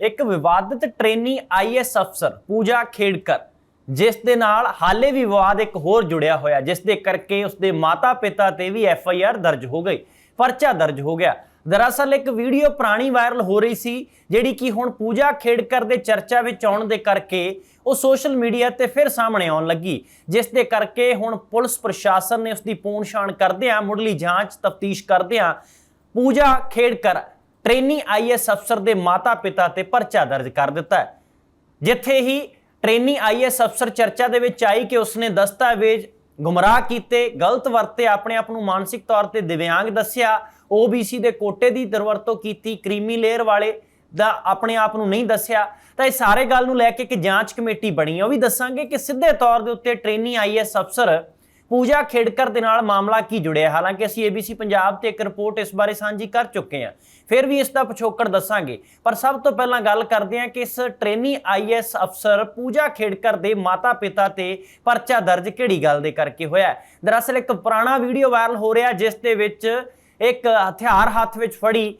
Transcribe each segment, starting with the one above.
ਇੱਕ ਵਿਵਾਦਿਤ trainee is ਅਫਸਰ ਪੂਜਾ ਖੇੜਕਰ ਜਿਸ ਦੇ ਨਾਲ ਹਾਲੇ ਵੀ ਵਿਵਾਦ ਇੱਕ ਹੋਰ ਜੁੜਿਆ ਹੋਇਆ, ਜਿਸ ਦੇ ਕਰਕੇ ਉਸਦੇ ਮਾਤਾ-ਪਿਤਾ ਤੇ ਵੀ ਐਫ ਆਈ ਆਰ ਦਰਜ ਹੋ ਗਈ, ਪਰਚਾ ਦਰਜ ਹੋ ਗਿਆ। ਦਰਅਸਲ ਇੱਕ ਵੀਡੀਓ ਪੁਰਾਣੀ ਵਾਇਰਲ ਹੋ ਰਹੀ ਸੀ, ਜਿਹੜੀ ਕਿ ਹੁਣ ਪੂਜਾ ਖੇੜਕਰ ਦੇ ਚਰਚਾ ਵਿੱਚ ਆਉਣ ਦੇ ਕਰਕੇ ਉਹ ਸੋਸ਼ਲ ਮੀਡੀਆ ਤੇ ਫਿਰ ਸਾਹਮਣੇ ਆਉਣ ਲੱਗੀ, ਜਿਸ ਦੇ ਕਰਕੇ ਹੁਣ ਪੁਲਿਸ ਪ੍ਰਸ਼ਾਸਨ ਨੇ ਉਸ ਦੀ ਪੂਣਛਾਣ ਕਰਦਿਆਂ, ਮੁੱਢਲੀ ਜਾਂਚ ਤਫਤੀਸ਼ ਕਰਦਿਆਂ ਪੂਜਾ ਖੇੜਕਰ ਟ੍ਰੇਨੀ ਆਈਐਸ ਅਫਸਰ ਦੇ ਮਾਤਾ-ਪਿਤਾ ਤੇ ਪਰਚਾ ਦਰਜ ਕਰ ਦਿੱਤਾ ਜਿੱਥੇ ਹੀ ਟ੍ਰੇਨੀ ਆਈਐਸ ਅਫਸਰ ਚਰਚਾ ਦੇ ਵਿੱਚ ਆਈ ਕਿ ਉਸਨੇ ਦਸਤਾਵੇਜ਼ ਗੁੰਮਰਾਹ ਕੀਤੇ, ਗਲਤ ਵਰਤੇ, ਆਪਣੇ ਆਪ ਨੂੰ ਮਾਨਸਿਕ ਤੌਰ ਤੇ ਦਿਵਿਆਂਗ ਦੱਸਿਆ OBC ਦੇ ਕੋਟੇ ਦੀ ਦਰਵਰਤੋਂ ਕੀਤੀ, ਕ੍ਰੀਮੀ ਲੇਅਰ ਵਾਲੇ ਦਾ ਆਪਣੇ ਆਪ ਨੂੰ ਨਹੀਂ ਦੱਸਿਆ, ਤਾਂ ਇਹ ਸਾਰੇ ਗੱਲ ਨੂੰ ਲੈ ਕੇ ਇੱਕ ਜਾਂਚ ਕਮੇਟੀ ਬਣੀ ਉਹ ਵੀ ਦੱਸਾਂਗੇ ਕਿ ਸਿੱਧੇ ਤੌਰ ਦੇ ਉੱਤੇ ਟ੍ਰੇਨੀ ਆਈਐਸ ਅਫਸਰ ਪੂਜਾ ਖੇੜਕਰ ਦੇ ਨਾਲ ਮਾਮਲਾ ਕੀ ਜੁੜਿਆ? ਹਾਲਾਂਕਿ ਅਸੀਂ ABC ਪੰਜਾਬ ਤੇ ਇੱਕ ਰਿਪੋਰਟ ਇਸ ਬਾਰੇ ਸਾਂਝੀ ਕਰ ਚੁੱਕੇ ਹਾਂ। ਫਿਰ ਵੀ ਇਸ ਦਾ ਪਿਛੋਕੜ ਦੱਸਾਂਗੇ। ਪਰ ਸਭ ਤੋਂ ਪਹਿਲਾਂ ਗੱਲ ਕਰਦੇ ਹਾਂ ਕਿ ਇਸ ਟ੍ਰੇਨੀ ਆਈਐਸ ਅਫਸਰ ਪੂਜਾ ਖੇੜਕਰ ਦੇ ਮਾਤਾ-ਪਿਤਾ ਤੇ ਪਰਚਾ ਦਰਜ ਕਿਹੜੀ ਗੱਲ ਦੇ ਕਰਕੇ ਹੋਇਆ ਦਰਅਸਲ ਇੱਕ ਪੁਰਾਣਾ ਵੀਡੀਓ ਵਾਇਰਲ ਹੋ ਰਿਹਾ ਜਿਸ ਦੇ ਵਿੱਚ ਇੱਕ ਹਥਿਆਰ ਹੱਥ ਵਿੱਚ ਫੜੀ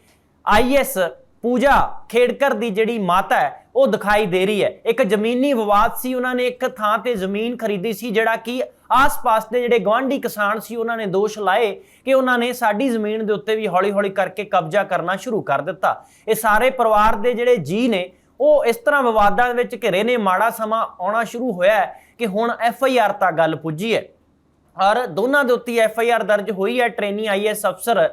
ਆਈਐਸ ਪੂਜਾ ਖੇੜਕਰ ਦੀ ਜਿਹੜੀ ਮਾਤਾ ਹੈ, ਉਹ ਦਿਖਾਈ ਦੇ ਰਹੀ ਹੈ। ਇੱਕ ਜ਼ਮੀਨੀ ਵਿਵਾਦ ਸੀ, ਉਹਨਾਂ ਨੇ ਇੱਕ ਥਾਂ ਤੇ ਜ਼ਮੀਨ ਖਰੀਦੀ ਸੀ, ਜਿਹੜਾ ਕਿ ਆਸ-ਪਾਸ ਦੇ ਜਿਹੜੇ ਗਵਾਂਢੀ ਕਿਸਾਨ ਸੀ, ਉਹਨਾਂ ਨੇ ਦੋਸ਼ ਲਾਏ ਕਿ ਉਹਨਾਂ ਨੇ ਸਾਡੀ ਜ਼ਮੀਨ ਦੇ ਉੱਤੇ ਵੀ ਹੌਲੀ-ਹੌਲੀ ਕਰਕੇ ਕਬਜ਼ਾ ਕਰਨਾ ਸ਼ੁਰੂ ਕਰ ਦਿੱਤਾ। ਇਹ ਸਾਰੇ ਪਰਿਵਾਰ ਦੇ ਜਿਹੜੇ ਜੀ ਨੇ, ਉਹ ਇਸ ਤਰ੍ਹਾਂ ਵਿਵਾਦਾਂ ਵਿੱਚ ਘਿਰੇ ਨੇ। ਮਾੜਾ ਸਮਾਂ ਆਉਣਾ ਸ਼ੁਰੂ ਹੋਇਆ ਕਿ ਹੁਣ ਐਫ ਆਈ ਆਰ ਤੱਕ ਗੱਲ ਪੁੱਜੀ ਹੈ। ਔਰ ਦੋਨਾਂ ਦੇ ਉੱਤੇ ਐਫ ਆਈ ਆਰ ਦਰਜ ਹੋਈ ਹੈ। ਟ੍ਰੇਨੀ ਆਈਐਸ ਅਫਸਰ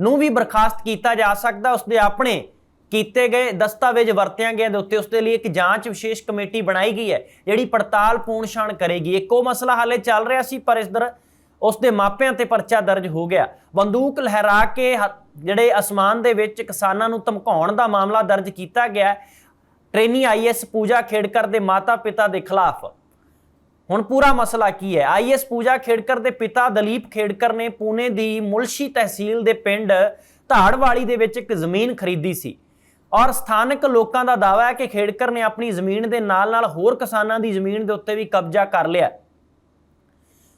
ਨੂੰ ਵੀ ਬਰਖਾਸਤ ਕੀਤਾ ਜਾ ਸਕਦਾ, ਉਸਦੇ ਆਪਣੇ ਕੀਤੇ ਗਏ ਦਸਤਾਵੇਜ਼ ਵਰਤਿਆਂ ਗਿਆ ਦੇ ਉੱਤੇ ਉਸਦੇ ਲਈ ਇੱਕ ਜਾਂਚ ਵਿਸ਼ੇਸ਼ ਕਮੇਟੀ ਬਣਾਈ ਗਈ ਹੈ, ਜਿਹੜੀ ਪੜਤਾਲ ਪੂਣਛਾਣ ਕਰੇਗੀ। ਇੱਕੋ ਮਸਲਾ ਹਾਲੇ ਚੱਲ ਰਿਹਾ ਸੀ, ਪਰ ਇਸ ਦਰ ਉਸਦੇ ਮਾਪਿਆਂ ਤੇ ਪਰਚਾ ਦਰਜ ਹੋ ਗਿਆ। ਬੰਦੂਕ ਲਹਿਰਾ ਕੇ ਹ- ਜਿਹੜੇ ਅਸਮਾਨ ਦੇ ਵਿੱਚ ਕਿਸਾਨਾਂ ਨੂੰ ਧਮਕਾਉਣ ਦਾ ਮਾਮਲਾ ਦਰਜ ਕੀਤਾ ਗਿਆ ਹੈ। ਟ੍ਰੇਨੀ ਆਈਐਸ ਪੂਜਾ ਖੇੜਕਰ ਦੇ ਮਾਤਾ-ਪਿਤਾ ਦੇ ਖਿਲਾਫ। ਹੁਣ ਪੂਰਾ ਮਸਲਾ ਕੀ ਹੈ? ਆਈਐਸ ਪੂਜਾ ਖੇੜਕਰ ਦੇ ਪਿਤਾ ਦਲੀਪ ਖੇੜਕਰ ਨੇ ਪੂਨੇ ਦੀ ਮੁਲਸ਼ੀ ਤਹਿਸੀਲ ਦੇ ਪਿੰਡ ਧਾੜਵਾਲੀ ਦੇ ਵਿੱਚ ਇੱਕ ਜ਼ਮੀਨ ਖਰੀਦੀ ਸੀ। ਔਰ ਸਥਾਨਕ ਲੋਕਾਂ ਦਾ ਦਾਅਵਾ ਹੈ ਕਿ ਖੇੜਕਰ ਨੇ ਆਪਣੀ ਜ਼ਮੀਨ ਦੇ ਨਾਲ-ਨਾਲ ਹੋਰ ਕਿਸਾਨਾਂ ਦੀ ਜ਼ਮੀਨ ਦੇ ਉੱਤੇ ਵੀ ਕਬਜ਼ਾ ਕਰ ਲਿਆ।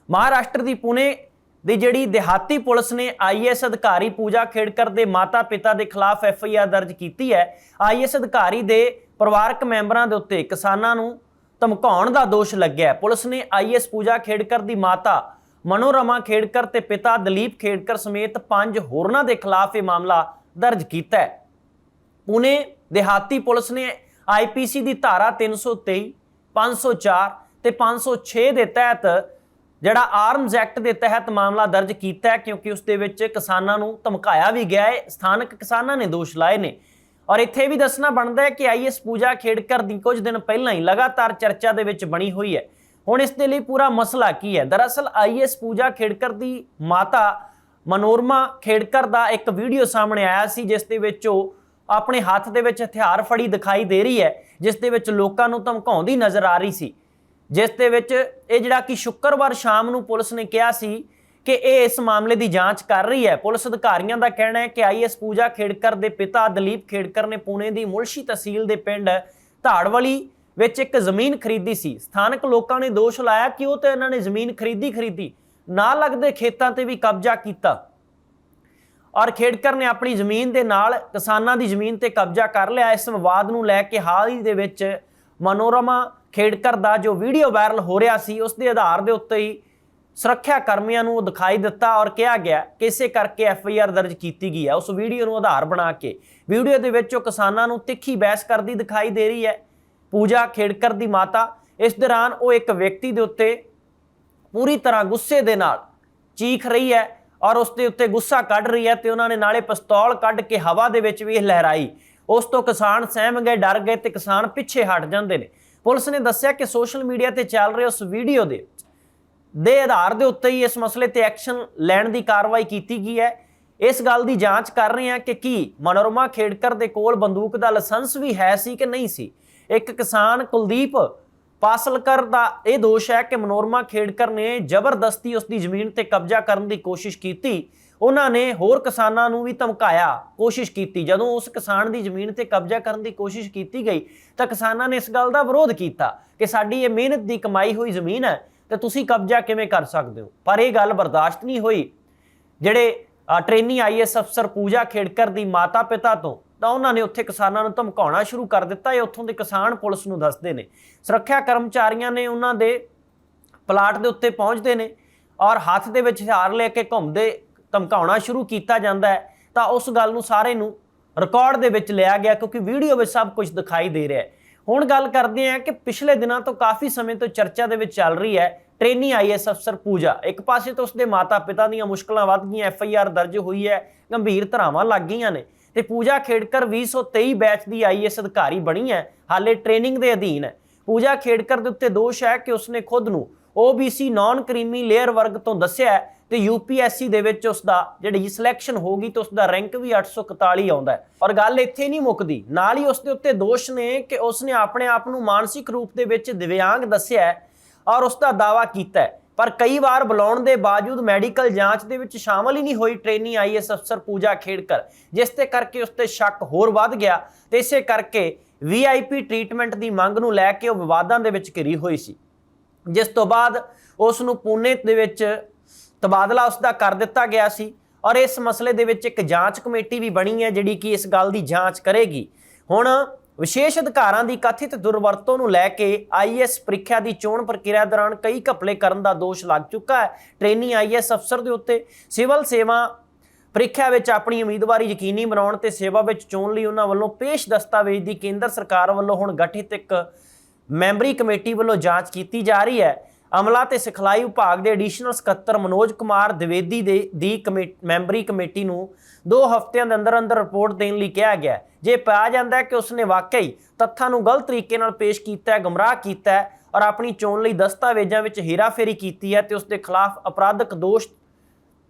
ਮਹਾਰਾਸ਼ਟਰ ਦੀ ਪੁਣੇ ਦੀ ਜਿਹੜੀ ਦਿਹਾਤੀ ਪੁਲਿਸ ਨੇ ਆਈਐਸ ਅਧਿਕਾਰੀ ਪੂਜਾ ਖੇੜਕਰ ਦੇ ਮਾਤਾ-ਪਿਤਾ ਦੇ ਖਿਲਾਫ ਐਫਆਈਆਰ ਦਰਜ ਕੀਤੀ ਹੈ। ਆਈਐਸ ਅਧਿਕਾਰੀ ਦੇ ਪਰਿਵਾਰਕ ਮੈਂਬਰਾਂ ਦੇ ਉੱਤੇ ਕਿਸਾਨਾਂ ਨੂੰ ਧਮਕਾਉਣ ਦਾ ਦੋਸ਼ ਲੱਗਿਆ ਪੁਲਿਸ ਨੇ ਆਈਐਸ ਪੂਜਾ ਖੇੜਕਰ ਦੀ ਮਾਤਾ, ਮਨੋਰਮਾ ਖੇੜਕਰ ਤੇ ਪਿਤਾ ਦਲੀਪ ਖੇੜਕਰ ਸਮੇਤ ਪੰਜ ਹੋਰਨਾਂ ਦੇ ਖਿਲਾਫ ਇਹ ਮਾਮਲਾ ਦਰਜ ਕੀਤਾ ਹੈ। ਪੁਨੇ ਦਿਹਾਤੀ ਪੁਲਿਸ ਨੇ ਆਈਪੀਸੀ ਦੀ ਧਾਰਾ 323 504 ਤੇ 506 ਦੇ ਤਹਿਤ ਜਿਹੜਾ ਆਰਮਜ਼ ਐਕਟ ਦੇ ਤਹਿਤ ਮਾਮਲਾ ਦਰਜ ਕੀਤਾ ਹੈ, ਕਿਉਂਕਿ ਉਸ ਦੇ ਵਿੱਚ ਕਿਸਾਨਾਂ ਨੂੰ ਧਮਕਾਇਆ ਵੀ ਗਿਆ ਹੈ, ਸਥਾਨਕ ਕਿਸਾਨਾਂ ਨੇ ਦੋਸ਼ ਲਾਏ ਨੇ। ਔਰ ਇੱਥੇ ਵੀ ਦੱਸਣਾ ਬਣਦਾ ਹੈ ਕਿ ਆਈਐਸ ਪੂਜਾ ਖੇੜਕਰ ਦੀ ਕੁਝ ਦਿਨ ਪਹਿਲਾਂ ਹੀ ਲਗਾਤਾਰ ਚਰਚਾ ਦੇ ਵਿੱਚ ਬਣੀ ਹੋਈ ਹੈ। ਹੁਣ ਇਸ ਦੇ ਲਈ ਪੂਰਾ ਮਸਲਾ ਕੀ ਹੈ? ਦਰਅਸਲ ਆਈਐਸ ਪੂਜਾ ਖੇੜਕਰ ਦੀ ਮਾਤਾ ਮਨੋਰਮਾ ਖੇੜਕਰ ਦਾ ਇੱਕ ਵੀਡੀਓ ਸਾਹਮਣੇ ਆਇਆ ਸੀ, ਜਿਸ ਦੇ ਵਿੱਚ ਉਹ ਆਪਣੇ ਹੱਥ ਦੇ ਵਿੱਚ ਹਥਿਆਰ ਫੜੀ ਦਿਖਾਈ ਦੇ ਰਹੀ ਹੈ, ਜਿਸ ਦੇ ਵਿੱਚ ਲੋਕਾਂ ਨੂੰ ਧਮਕਾਉਂਦੀ ਨਜ਼ਰ ਆ ਰਹੀ ਸੀ। ਜਿਸ ਦੇ ਵਿੱਚ ਇਹ ਜਿਹੜਾ ਕਿ ਸ਼ੁੱਕਰਵਾਰ ਸ਼ਾਮ ਨੂੰ ਪੁਲਿਸ ਨੇ ਕਿਹਾ ਸੀ ਕਿ ਇਹ ਇਸ ਮਾਮਲੇ ਦੀ ਜਾਂਚ ਕਰ ਰਹੀ ਹੈ। ਪੁਲਿਸ ਅਧਿਕਾਰੀਆਂ ਦਾ ਕਹਿਣਾ ਹੈ ਕਿ ਆਈਐਸ ਪੂਜਾ ਖੇੜਕਰ ਦੇ ਪਿਤਾ ਦਲੀਪ ਖੇੜਕਰ ਨੇ ਪੁਣੇ ਦੀ ਮੁਲਸ਼ੀ ਤਹਿਸੀਲ ਦੇ ਪਿੰਡ ਧਾੜਵਲੀ ਵਿੱਚ ਇੱਕ ਜ਼ਮੀਨ ਖਰੀਦੀ ਸੀ। ਸਥਾਨਕ ਲੋਕਾਂ ਨੇ ਦੋਸ਼ ਲਾਇਆ ਕਿ ਉਹ ਤੇ ਇਹਨਾਂ ਨੇ ਜ਼ਮੀਨ ਖਰੀਦੀ ਖਰੀਦੀ ਨਾ ਲੱਗਦੇ ਖੇਤਾਂ ਤੇ ਵੀ ਕਬਜ਼ਾ ਕੀਤਾ। ਔਰ ਖੇੜਕਰ ਨੇ ਆਪਣੀ ਜ਼ਮੀਨ ਦੇ ਨਾਲ ਕਿਸਾਨਾਂ ਦੀ ਜ਼ਮੀਨ ਤੇ ਕਬਜ਼ਾ ਕਰ ਲਿਆ। ਇਸ ਵਿਵਾਦ ਨੂੰ ਲੈ ਕੇ ਹਾਲ ਹੀ ਦੇ ਵਿੱਚ ਮਨੋਰਮਾ ਖੇੜਕਰ ਦਾ ਜੋ ਵੀਡੀਓ ਵਾਇਰਲ ਹੋ ਰਿਹਾ ਸੀ, ਉਸ ਦੇ ਆਧਾਰ ਦੇ ਉੱਤੇ ਹੀ ਸੁਰੱਖਿਆ ਕਰਮੀਆਂ ਨੂੰ ਦਿਖਾਈ ਦਿੱਤਾ ਔਰ ਕਿਹਾ ਗਿਆ ਕਿ ਇਸੇ ਕਰਕੇ ਐਫ ਆਈ ਆਰ ਦਰਜ ਕੀਤੀ ਗਈ ਹੈ। ਉਸ ਵੀਡੀਓ ਨੂੰ ਆਧਾਰ ਬਣਾ ਕੇ ਵੀਡੀਓ ਦੇ ਵਿੱਚ ਉਹ ਕਿਸਾਨਾਂ ਨੂੰ ਤਿੱਖੀ ਬਹਿਸ ਕਰਦੀ ਦਿਖਾਈ ਦੇ ਰਹੀ ਹੈ। ਪੂਜਾ ਖੇੜਕਰ ਦੀ ਮਾਤਾ, ਇਸ ਦੌਰਾਨ ਉਹ ਇੱਕ ਵਿਅਕਤੀ ਦੇ ਉੱਤੇ ਪੂਰੀ ਤਰ੍ਹਾਂ ਗੁੱਸੇ ਦੇ ਨਾਲ ਚੀਖ ਰਹੀ ਹੈ। ਔਰ ਉਸ ਦੇ ਉੱਤੇ ਗੁੱਸਾ ਕੱਢ ਰਹੀ ਹੈ ਤੇ ਉਹਨਾਂ ਨੇ ਨਾਲੇ ਪਿਸਤੌਲ ਕੱਢ ਕੇ ਹਵਾ ਦੇ ਵਿੱਚ ਵੀ ਇਹ ਲਹਿਰਾਈ। ਉਸ ਤੋਂ ਕਿਸਾਨ ਸਹਿਮ ਗਏ, ਡਰ ਗਏ ਤੇ ਕਿਸਾਨ ਪਿੱਛੇ ਹਟ ਜਾਂਦੇ ਨੇ। ਪੁਲਿਸ ਨੇ ਦੱਸਿਆ ਕਿ ਸੋਸ਼ਲ ਮੀਡੀਆ ਤੇ ਚੱਲ ਰਹੇ ਉਸ ਵੀਡੀਓ ਦੇ ਦੇ ਆਧਾਰ ਦੇ ਉੱਤੇ ਹੀ ਇਸ ਮਸਲੇ ਤੇ ਐਕਸ਼ਨ ਲੈਣ ਦੀ ਕਾਰਵਾਈ ਕੀਤੀ ਗਈ ਹੈ। ਇਸ ਗੱਲ ਦੀ ਜਾਂਚ ਕਰ ਰਹੇ ਹਾਂ ਕਿ ਕੀ ਮਨੋਰਮਾ ਖੇੜਕਰ ਦੇ ਕੋਲ ਬੰਦੂਕ ਦਾ ਲਾਇਸੈਂਸ ਵੀ ਹੈ ਸੀ ਕਿ ਨਹੀਂ ਸੀ। ਇੱਕ ਕਿਸਾਨ ਕੁਲਦੀਪ ਪਾਸਲਕਰ ਦਾ ਇਹ ਦੋਸ਼ ਹੈ ਕਿ ਮਨੋਰਮਾ ਖੇੜਕਰ ਨੇ ਜ਼ਬਰਦਸਤੀ ਉਸ ਦੀ ਜ਼ਮੀਨ ਤੇ ਕਬਜ਼ਾ ਕਰਨ ਦੀ ਕੋਸ਼ਿਸ਼ ਕੀਤੀ। ਉਹਨਾਂ ਨੇ ਹੋਰ ਕਿਸਾਨਾਂ ਨੂੰ ਵੀ ਧਮਕਾਇਆ ਕੋਸ਼ਿਸ਼ ਕੀਤੀ। ਜਦੋਂ ਉਸ ਕਿਸਾਨ ਦੀ ਜ਼ਮੀਨ ਤੇ ਕਬਜ਼ਾ ਕਰਨ ਦੀ ਕੋਸ਼ਿਸ਼ ਕੀਤੀ ਗਈ ਤਾਂ ਕਿਸਾਨਾਂ ਨੇ ਇਸ ਗੱਲ ਦਾ ਵਿਰੋਧ ਕੀਤਾ ਕਿ ਸਾਡੀ ਇਹ ਮਿਹਨਤ ਦੀ ਕਮਾਈ ਹੋਈ ਜ਼ਮੀਨ ਹੈ ਤੇ ਤੁਸੀਂ ਕਬਜ਼ਾ ਕਿਵੇਂ ਕਰ ਸਕਦੇ ਹੋ? ਪਰ ਇਹ ਗੱਲ ਬਰਦਾਸ਼ਤ ਨਹੀਂ ਹੋਈ ਜਿਹੜੇ ਅ, ਟ੍ਰੇਨੀ ਆਈਐਸ ਅਫਸਰ ਪੂਜਾ ਖੇੜਕਰ ਦੀ ਮਾਤਾ ਪਿਤਾ ਤੋਂ। ਤਾਂ ਉਹਨਾਂ ਨੇ ਉੱਥੇ ਕਿਸਾਨਾਂ ਨੂੰ ਧਮਕਾਉਣਾ ਸ਼ੁਰੂ ਕਰ ਦਿੱਤਾ। ਇਹ ਉੱਥੋਂ ਦੇ ਕਿਸਾਨ ਪੁਲਿਸ ਨੂੰ ਦੱਸਦੇ ਨੇ। ਸੁਰੱਖਿਆ ਕਰਮਚਾਰੀਆਂ ਨੇ ਉਹਨਾਂ ਦੇ ਪਲਾਟ ਦੇ ਉੱਤੇ ਪਹੁੰਚਦੇ ਨੇ ਔਰ ਹੱਥ ਦੇ ਵਿੱਚ ਹਥਿਆਰ ਲੈ ਕੇ ਘੁੰਮਦੇ ਧਮਕਾਉਣਾ ਸ਼ੁਰੂ ਕੀਤਾ ਜਾਂਦਾ ਹੈ। ਤਾਂ ਉਸ ਗੱਲ ਨੂੰ ਸਾਰੇ ਨੂੰ ਰਿਕਾਰਡ ਦੇ ਵਿੱਚ ਲਿਆ ਗਿਆ ਕਿਉਂਕਿ ਵੀਡੀਓ ਵਿੱਚ ਸਭ ਕੁਝ ਦਿਖਾਈ ਦੇ ਰਿਹਾ ਹੈ। ਹੁਣ ਗੱਲ ਕਰਦੇ ਹਾਂ ਕਿ ਪਿਛਲੇ ਦਿਨਾਂ ਤੋਂ ਕਾਫੀ ਸਮੇਂ ਤੋਂ ਚਰਚਾ ਦੇ ਵਿੱਚ ਚੱਲ ਰਹੀ ਹੈ ਟ੍ਰੇਨੀ ਆਈਐਸ ਅਫਸਰ ਪੂਜਾ। ਇੱਕ ਪਾਸੇ ਤੋਂ ਉਸਦੇ ਮਾਤਾ-ਪਿਤਾ ਦੀਆਂ ਮੁਸ਼ਕਲਾਂ ਵੱਧ ਗਈਆਂ ਐਫਆਈਆਰ ਦਰਜ ਹੋਈ ਹੈ, ਗੰਭੀਰ ਧਰਾਵਾਂ ਲੱਗ ਗਈਆਂ ਨੇ। ਤੇ ਪੂਜਾ ਖੇੜਕਰ 2023 ਬੈਚ ਦੀ ਆਈਐਸ ਅਧਿਕਾਰੀ ਬਣੀ ਹੈ, ਹਾਲੇ ਟ੍ਰੇਨਿੰਗ ਦੇ ਅਧੀਨ ਹੈ। ਪੂਜਾ ਖੇੜਕਰ ਦੇ ਉੱਤੇ ਦੋਸ਼ ਹੈ ਕਿ ਉਸਨੇ ਖੁਦ ਨੂੰ OBC ਨਾਨ ਕ੍ਰੀਮੀ ਲੇਅਰ ਵਰਗ ਤੋਂ ਦੱਸਿਆ ਹੈ ਤੇ UPSC ਦੇ ਵਿੱਚ ਉਸ ਦਾ ਜਿਹੜੀ ਸਿਲੈਕਸ਼ਨ ਹੋਗੀ ਤਾਂ ਉਸ ਦਾ ਰੈਂਕ ਵੀ 841 ਆਉਂਦਾ ਔਰ ਗੱਲ ਇੱਥੇ ਨਹੀਂ ਮੁੱਕਦੀ। ਨਾਲ ਹੀ ਉਸ ਦੇ ਉੱਤੇ ਦੋਸ਼ ਨੇ ਕਿ ਉਸਨੇ ਆਪਣੇ ਆਪ ਨੂੰ ਮਾਨਸਿਕ ਰੂਪ ਦੇ ਵਿੱਚ ਦਿਵਿਆਂਗ ਦੱਸਿਆ ਔਰ ਉਸ ਦਾ ਦਾਵਾ ਕੀਤਾ ਪਰ ਕਈ ਵਾਰ ਬੁਲਾਉਣ ਦੇ ਬਾਵਜੂਦ ਮੈਡੀਕਲ ਜਾਂਚ ਦੇ ਵਿੱਚ ਸ਼ਾਮਲ ਹੀ ਨਹੀਂ ਹੋਈ ਟ੍ਰੇਨੀ ਆਈਐਸ ਅਫਸਰ ਪੂਜਾ ਖੇੜਕਰ, ਜਿਸ ਤੇ ਕਰਕੇ ਉਸ ਤੇ ਸ਼ੱਕ ਹੋਰ ਵੱਧ ਗਿਆ ਤੇ ਇਸੇ ਕਰਕੇ ਵੀਆਈਪੀ ਟ੍ਰੀਟਮੈਂਟ ਦੀ ਮੰਗ ਨੂੰ ਲੈ ਕੇ ਉਹ ਵਿਵਾਦਾਂ ਦੇ ਵਿੱਚ ਘਿਰੀ ਹੋਈ ਸੀ। ਜਿਸ ਤੋਂ ਬਾਅਦ ਉਸ ਨੂੰ ਪੂਨੇ ਦੇ ਵਿੱਚ ਤਬਾਦਲਾ ਉਸ ਦਾ ਕਰ ਦਿੱਤਾ ਗਿਆ ਸੀ ਔਰ ਇਸ ਮਸਲੇ ਦੇ ਵਿੱਚ ਇੱਕ ਜਾਂਚ ਕਮੇਟੀ ਵੀ ਬਣੀ ਹੈ ਜਿਹੜੀ ਕਿ ਇਸ ਗੱਲ ਦੀ ਜਾਂਚ ਕਰੇਗੀ। ਹੁਣ ਵਿਸ਼ੇਸ਼ ਅਧਿਕਾਰਾਂ ਦੀ ਕਥਿਤ ਦੁਰਵਰਤੋਂ ਨੂੰ ਲੈ ਕੇ ਆਈਐਸ ਪ੍ਰੀਖਿਆ ਦੀ ਚੋਣ ਪ੍ਰਕਿਰਿਆ ਦੌਰਾਨ ਕਈ ਘਪਲੇ ਕਰਨ ਦਾ ਦੋਸ਼ ਲੱਗ ਚੁੱਕਾ ਹੈ। ਟ੍ਰੇਨੀ ਆਈਐਸ ਅਫਸਰ ਦੇ ਉੱਤੇ ਸਿਵਲ ਸੇਵਾ ਪ੍ਰੀਖਿਆ ਵਿੱਚ ਆਪਣੀ ਉਮੀਦਵਾਰੀ ਯਕੀਨੀ ਬਣਾਉਣ ਤੇ ਸੇਵਾ ਵਿੱਚ ਚੋਣ ਲਈ ਉਹਨਾਂ ਵੱਲੋਂ ਪੇਸ਼ ਦਸਤਾਵੇਜ਼ ਦੀ ਕੇਂਦਰ ਸਰਕਾਰ ਵੱਲੋਂ ਹੁਣ ਗਠਿਤ ਇੱਕ ਮੈਂਬਰੀ ਕਮੇਟੀ ਵੱਲੋਂ ਜਾਂਚ ਕੀਤੀ ਜਾ ਰਹੀ ਹੈ। ਅਮਲਾ ਤੇ ਸਿਖਲਾਈ ਵਿਭਾਗ ਦੇ ਐਡੀਸ਼ਨਲ ਸਕੱਤਰ ਮਨੋਜ ਕੁਮਾਰ ਦਿਵੇਦੀ ਦੇ ਦੀ ਕਮੇ- ਮੈਂਬਰੀ ਕਮੇਟੀ ਨੂੰ 2 ਹਫ਼ਤਿਆਂ ਦੇ ਅੰਦਰ ਅੰਦਰ ਰਿਪੋਰਟ ਦੇਣ ਲਈ ਕਿਹਾ ਗਿਆ ਜੇ ਪਾਇਆ ਜਾਂਦਾ ਹੈ ਕਿ ਉਸਨੇ ਵਾਕਈ ਤੱਥਾਂ ਨੂੰ ਗਲਤ ਤਰੀਕੇ ਨਾਲ ਪੇਸ਼ ਕੀਤਾ ਹੈ, ਗਮਰਾਹ ਕੀਤਾ ਹੈ ਔਰ ਆਪਣੀ ਚੋਣ ਲਈ ਦਸਤਾਵੇਜ਼ਾਂ ਵਿੱਚ ਹੇਰਾਫੇਰੀ ਕੀਤੀ ਹੈ ਤੇ ਉਸ ਦੇ ਖਿਲਾਫ ਅਪਰਾਧਕ ਦੋਸ਼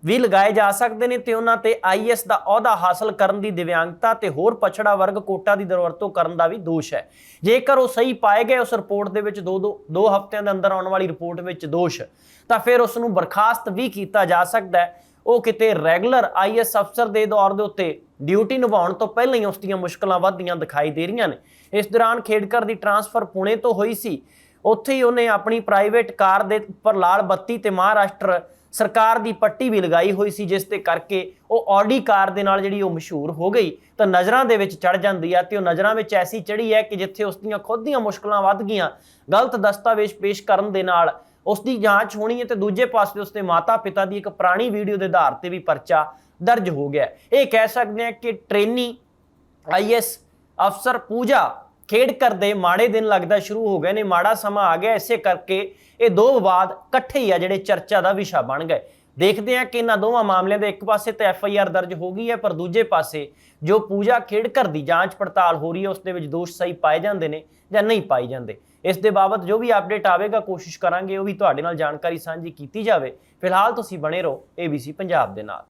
ਵੀ ਲਗਾਏ ਜਾ ਸਕਦੇ ਨੇ ਤੇ ਉਹਨਾਂ ਤੇ ਆਈਐਸ ਦਾ ਅਹੁਦਾ ਹਾਸਲ ਕਰਨ ਦੀ ਦਿਵਿਆਂਗਤਾ ਤੇ ਹੋਰ ਪਛੜਾ ਵਰਗ ਕੋਟਾ ਦੀ ਦੁਰਵਰਤੋਂ ਕਰਨ ਦਾ ਵੀ ਦੋਸ਼ ਹੈ। ਜੇਕਰ ਉਹ ਸਹੀ ਪਾਏ ਗਏ, ਉਸ ਰਿਪੋਰਟ ਦੇ ਵਿੱਚ ਦੋ ਦੋ ਦੋ ਹਫ਼ਤਿਆਂ ਦੇ ਅੰਦਰ ਆਉਣ ਵਾਲੀ ਰਿਪੋਰਟ ਵਿੱਚ ਦੋਸ਼, ਤਾਂ ਫਿਰ ਉਸ ਨੂੰ ਬਰਖਾਸਤ ਵੀ ਕੀਤਾ ਜਾ ਸਕਦਾ ਹੈ। ਉਹ ਕਿਤੇ ਰੈਗੂਲਰ ਆਈਐਸ ਅਫਸਰ ਦੇ ਦੌਰ ਦੇ ਉੱਤੇ ਡਿਊਟੀ ਨਿਭਾਉਣ ਤੋਂ ਪਹਿਲਾਂ ਹੀ ਉਸ ਦੀਆਂ ਮੁਸ਼ਕਲਾਂ ਵੱਧਦੀਆਂ ਦਿਖਾਈ ਦੇ ਰਹੀਆਂ ਨੇ। ਇਸ ਦੌਰਾਨ ਖੇਡਕਰ ਦੀ ਟਰਾਂਸਫਰ ਪੁਣੇ ਤੋਂ ਹੋਈ ਸੀ। ਉੱਥੇ ਹੀ ਉਹਨੇ ਆਪਣੀ ਪ੍ਰਾਈਵੇਟ ਕਾਰ ਦੇ ਉੱਪਰ ਲਾਲ ਬੱਤੀ ਤੇ ਮਹਾਰਾਸ਼ਟਰ ਸਰਕਾਰ ਦੀ ਪੱਟੀ ਵੀ ਲਗਾਈ ਹੋਈ ਸੀ, ਜਿਸ ਤੇ ਕਰਕੇ ਉਹ ਆਡੀ ਕਾਰ ਦੇ ਨਾਲ ਜਿਹੜੀ ਉਹ ਮਸ਼ਹੂਰ ਹੋ ਗਈ, ਤਾਂ ਨਜ਼ਰਾਂ ਦੇ ਵਿੱਚ ਚੜ ਜਾਂਦੀ ਆ ਤੇ ਉਹ ਨਜ਼ਰਾਂ ਵਿੱਚ ਐਸੀ ਚੜੀ ਹੈ ਕਿ ਜਿੱਥੇ ਉਸ ਦੀਆਂ ਖੁਦ ਦੀਆਂ ਮੁਸ਼ਕਲਾਂ ਵੱਧ ਗਈਆਂ, ਗਲਤ ਦਸਤਾਵੇਜ਼ ਪੇਸ਼ ਕਰਨ ਦੇ ਨਾਲ ਉਸ ਦੀ ਜਾਂਚ ਹੋਣੀ ਹੈ ਤੇ ਦੂਜੇ ਪਾਸੇ ਉਸ ਦੇ ਮਾਤਾ-ਪਿਤਾ ਦੀ ਇੱਕ ਪੁਰਾਣੀ ਵੀਡੀਓ ਦੇ ਆਧਾਰ ਤੇ ਵੀ ਪਰਚਾ ਦਰਜ ਹੋ ਗਿਆ। ਇਹ ਕਹਿ ਸਕਦੇ ਹਾਂ ਕਿ ਟ੍ਰੇਨੀ ਆਈਐਸ ਅਫਸਰ ਪੂਜਾ ਖੇਡ ਕਰਦੇ ਮਾੜੇ ਦਿਨ ਲੱਗਦਾ ਸ਼ੁਰੂ ਹੋ ਗਏ ਨੇ, ਮਾੜਾ ਸਮਾਂ ਆ ਗਿਆ, ਇਸੇ ਕਰਕੇ ਇਹ ਦੋ ਵਿਵਾਦ ਇਕੱਠੇ ਹੀ ਆ ਜਿਹੜੇ ਚਰਚਾ ਦਾ ਵਿਸ਼ਾ ਬਣ ਗਏ। ਦੇਖਦੇ ਹਾਂ ਕਿ ਇਹਨਾਂ ਦੋਵਾਂ ਮਾਮਲਿਆਂ ਦੇ ਇੱਕ ਪਾਸੇ ਤਾਂ ਐਫ ਆਈ ਆਰ ਦਰਜ ਹੋ ਗਈ ਹੈ, ਪਰ ਦੂਜੇ ਪਾਸੇ ਜੋ ਪੂਜਾ ਖੇਡਕਰ ਦੀ ਜਾਂਚ ਪੜਤਾਲ ਹੋ ਰਹੀ ਹੈ, ਉਸ ਦੇ ਵਿੱਚ ਦੋਸ਼ ਸਹੀ ਪਾਏ ਜਾਂਦੇ ਨੇ ਜਾਂ ਨਹੀਂ ਪਾਏ ਜਾਂਦੇ। ਇਸ ਦੇ ਬਾਬਤ ਜੋ ਵੀ ਅਪਡੇਟ ਆਵੇਗਾ, ਕੋਸ਼ਿਸ਼ ਕਰਾਂਗੇ, ਉਹ ਵੀ ਤੁਹਾਡੇ ਨਾਲ ਜਾਣਕਾਰੀ ਸਾਂਝੀ ਕੀਤੀ ਜਾਵੇ। ਫਿਲਹਾਲ ਤੁਸੀਂ ਬਣੇ ਰਹੋ ABC ਪੰਜਾਬ ਦੇ ਨਾਲ।